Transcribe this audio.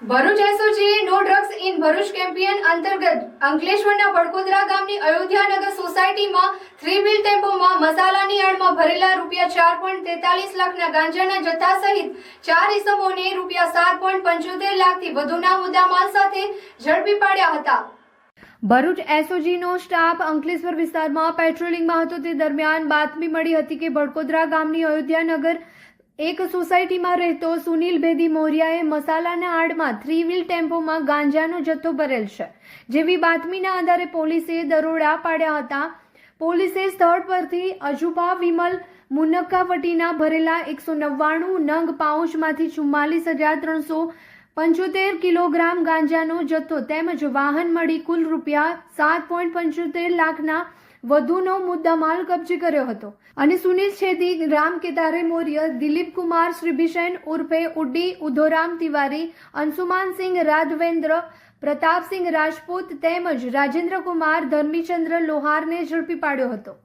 Bharuch એસઓજીએ no drugs in Bharuch campaign અંતર્ગત અંકલેશ્વરના બડકોદરા ગામની અયોધ્યાનગર સોસાયટીમાં થ્રી વ્હીલ ટેમ્પોમાં મસાલાની આડમાં ભરેલા રૂપિયા ચાર પોઈન્ટ તેતાલીસ લાખના ગાંજાના જથ્થા સહિત ચાર ઇસમોને રૂપિયા સાત પોઈન્ટ પંચોતેર લાખથી વધુના મુદ્દામાલ સાથે ઝડપી પાડ્યા હતા. ભરૂચ એસઓજીનો સ્ટાફ અંકલેશ્વર વિસ્તારમાં પેટ્રોલિંગમાં હતો. તે દરમિયાન બાતમી મળી હતી કે બડકોદરા ગામની અયોધ્યાનગર એક સોસાયટીમાં રહેતો સુનિલ ભેદી મોરિયાએ મસાલાના આડમાં થ્રી વ્હીલ ટેમ્પોમાં ગાંજાનો જથ્થો ભરેલ છે, જેવી બાતમીના આધારે પોલીસે દરોડા પાડ્યા હતા. પોલીસે સ્થળ પરથી અજુભા વિમલ મુનક્કાવટીના ભરેલા એકસો નવ્વાણું નંગ પાઉચમાંથી ચુમ્માલીસ હજાર ત્રણસો પંચોતેર કિલોગ્રામ ગાંજાનો જથ્થો તેમજ વાહન મળી કુલ રૂપિયા સાત પોઈન્ટ પંચોતેર લાખના વધુનો મુદ્દામાલ કબજે કર્યો હતો. અને સુનિલ છેદી રામ કેદારે મૌર્ય, દિલીપ કુમાર, શ્રીભિષણ ઉર્ફે ઉડ્ડી, ઉધોરામ તિવારી અંશુમાનસિંહ રાઘવેન્દ્ર પ્રતાપસિંહ રાજપૂત તેમજ રાજેન્દ્ર કુમાર ધર્મીચંદ્ર લોહારને ઝડપી પાડ્યો હતો.